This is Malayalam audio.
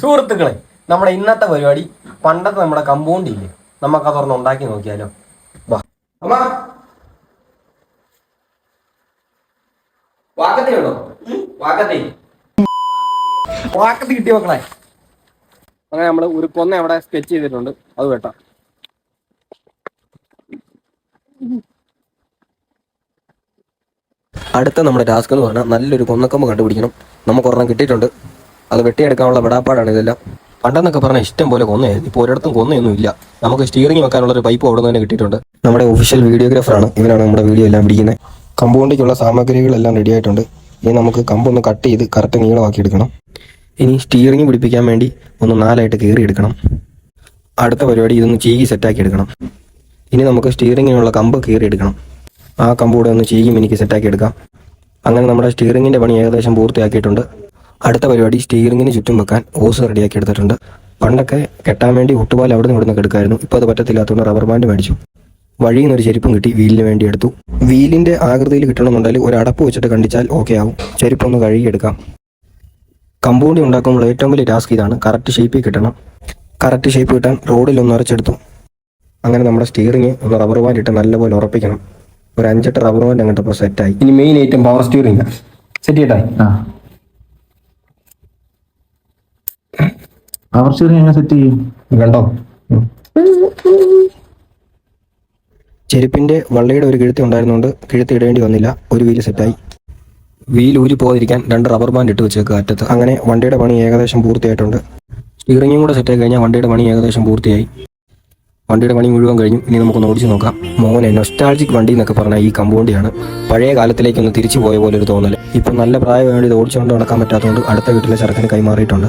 സുഹൃത്തുക്കളെ നമ്മുടെ ഇന്നത്തെ പരിപാടി പണ്ടത്തെ നമ്മുടെ കമ്പൗണ്ട് ഇല്ലേ? നമുക്ക് അതൊന്ന് ഉണ്ടാക്കി നോക്കിയാലോ. വാ. അമ്മ. വാക്കത്തി വേണോ വാക്കത്തി. വാക്കത്തി കിട്ടിയ മക്കളെ? അങ്ങനെ നമ്മൾ ഒരു കൊന്ന അവിടെ സ്കെച്ച് ചെയ്തിട്ടുണ്ട്. അത് വെട്ടാം അടുത്ത നമ്മുടെ ടാസ്ക് എന്ന് പറഞ്ഞാൽ നല്ലൊരു കൊന്നക്കമ്പ് കണ്ടുപിടിക്കണം. നമുക്ക് ഒരെണ്ണം കിട്ടിയിട്ടുണ്ട്. അത് വെട്ടിയെടുക്കാനുള്ള വിടാപ്പാടാണ് ഇതെല്ലാം. പണ്ടെന്നൊക്കെ പറഞ്ഞാൽ ഇഷ്ടം പോലെ കൊന്നയായിരുന്നു ഇപ്പോൾ ഒരിടത്തും കൊന്നയൊന്നും ഇല്ല. നമുക്ക് സ്റ്റിയറിംഗ് വെക്കാനുള്ള ഒരു പൈപ്പ് അവിടെ തന്നെ കിട്ടിയിട്ടുണ്ട്. നമ്മുടെ ഒഫീഷ്യൽ വീഡിയോഗ്രാഫറാണ് ഇവനാണ് നമ്മുടെ വീഡിയോ എല്ലാം പിടിക്കുന്നത് കമ്പൗണ്ടിക്കുള്ള സാമഗ്രികളെല്ലാം റെഡി ആയിട്ടുണ്ട്. ഇനി നമുക്ക് കമ്പൊന്ന് കട്ട് ചെയ്ത് കറക്റ്റ് നീളമാക്കി എടുക്കണം. ഇനി സ്റ്റിയറിംഗ് പിടിപ്പിക്കാൻ വേണ്ടി ഒന്ന് നാലായിട്ട് കയറി എടുക്കണം. അടുത്ത പരിപാടി ഇതൊന്ന് ചീകി സെറ്റാക്കി എടുക്കണം. ഇനി നമുക്ക് സ്റ്റിയറിങ്ങിനുള്ള കമ്പ് കയറി എടുക്കണം. ആ കമ്പ് കൂടെ ഒന്ന് ചീകി മിനിക്ക് സെറ്റാക്കി എടുക്കാം. അങ്ങനെ നമ്മുടെ സ്റ്റിയറിങ്ങിന്റെ പണി ഏകദേശം പൂർത്തിയാക്കിയിട്ടുണ്ട്. അടുത്ത പരിപാടി സ്റ്റീറിങ്ങിന് ചുറ്റും വെക്കാൻ ഓസ് റെഡിയാക്കി എടുത്തിട്ടുണ്ട്. പണ്ടൊക്കെ കെട്ടാൻ വേണ്ടി ഒട്ടുപാൽ അവിടെ നിന്ന് ഇവിടുന്ന് എടുക്കായിരുന്നു. ഇപ്പോൾ അത് പറ്റത്തില്ലാത്തതുകൊണ്ട് റബ്ബർ ബാൻഡ് മേടിച്ചു. വഴിയിൽ നിന്ന് ഒരു ചെരുപ്പും കിട്ടി വീലിന് വേണ്ടി എടുത്തു. വീലിന്റെ ആകൃതിയിൽ കിട്ടണമെന്നുണ്ടെങ്കിൽ ഒരു അടപ്പ് വെച്ചിട്ട് കണ്ടിച്ചാൽ ഓക്കെ ആവും. ചെരുപ്പൊന്ന് കഴുകിയെടുക്കാം കമ്പൗണ്ടി ഉണ്ടാക്കുമ്പോൾ ഏറ്റവും വലിയ ടാസ്ക് ഇതാണ് കറക്റ്റ് ഷേപ്പിൽ കിട്ടണം. കറക്റ്റ് ഷേപ്പ് കിട്ടാൻ റോഡിൽ ഒന്ന് ഉറച്ചെടുത്തു അങ്ങനെ നമ്മുടെ സ്റ്റീറിങ് ഒന്ന് റബ്ബർ ബാൻഡ് ഇട്ട് നല്ലപോലെ ഉറപ്പിക്കണം. ഒരു അഞ്ചെട്ട് റബ്ബർ ബാൻഡ് അങ്ങോട്ടപ്പോൾ സെറ്റായി ഇനി main item power steering set ചെയ്യട്ടെ ആ പവർ സ്റ്റിയറിംഗ് എങ്ങനെ സെറ്റ് ചെയ്യും. കണ്ടോ? ചെരുപ്പിന്റെ വള്ളയുടെ ഒരു കിഴുത്തി ഉണ്ടായിരുന്നുകൊണ്ട് കിഴുത്തി ഇടേണ്ടി വന്നില്ല. ഒരു വീൽ സെറ്റായി വീൽ ഊരി പോകാതിരിക്കാൻ രണ്ട് റബ്ബർ ബാൻഡ് ഇട്ട് വെച്ചേക്കുക അറ്റത്ത്. അങ്ങനെ വണ്ടിയുടെ പണി ഏകദേശം പൂർത്തിയായിട്ടുണ്ട്. സ്റ്റിയറിംഗും കൂടെ സെറ്റായി കഴിഞ്ഞാൽ വണ്ടിയുടെ പണി ഏകദേശം പൂർത്തിയായി. വണ്ടിയുടെ പണി മുഴുവൻ കഴിഞ്ഞു. ഇനി നമുക്കൊന്ന് ഓടിച്ചു നോക്കാം. മോനെ നൊസ്റ്റാൾജിക് വണ്ടി എന്നൊക്കെ പറഞ്ഞാൽ ഈ കമ്പൗണ്ടിയാണ്. പഴയ കാലത്തിലേക്ക് ഒന്ന് തിരിച്ചു പോയ പോലെ ഒരു തോന്നൽ ഇപ്പം നല്ല പ്രായം വേണ്ടി ഇത് ഓടിച്ചുകൊണ്ട് നടക്കാൻ പറ്റാത്തതുകൊണ്ട് അടുത്ത വീട്ടിലെ ചെറുക്കന് കൈമാറിയിട്ടുണ്ട്.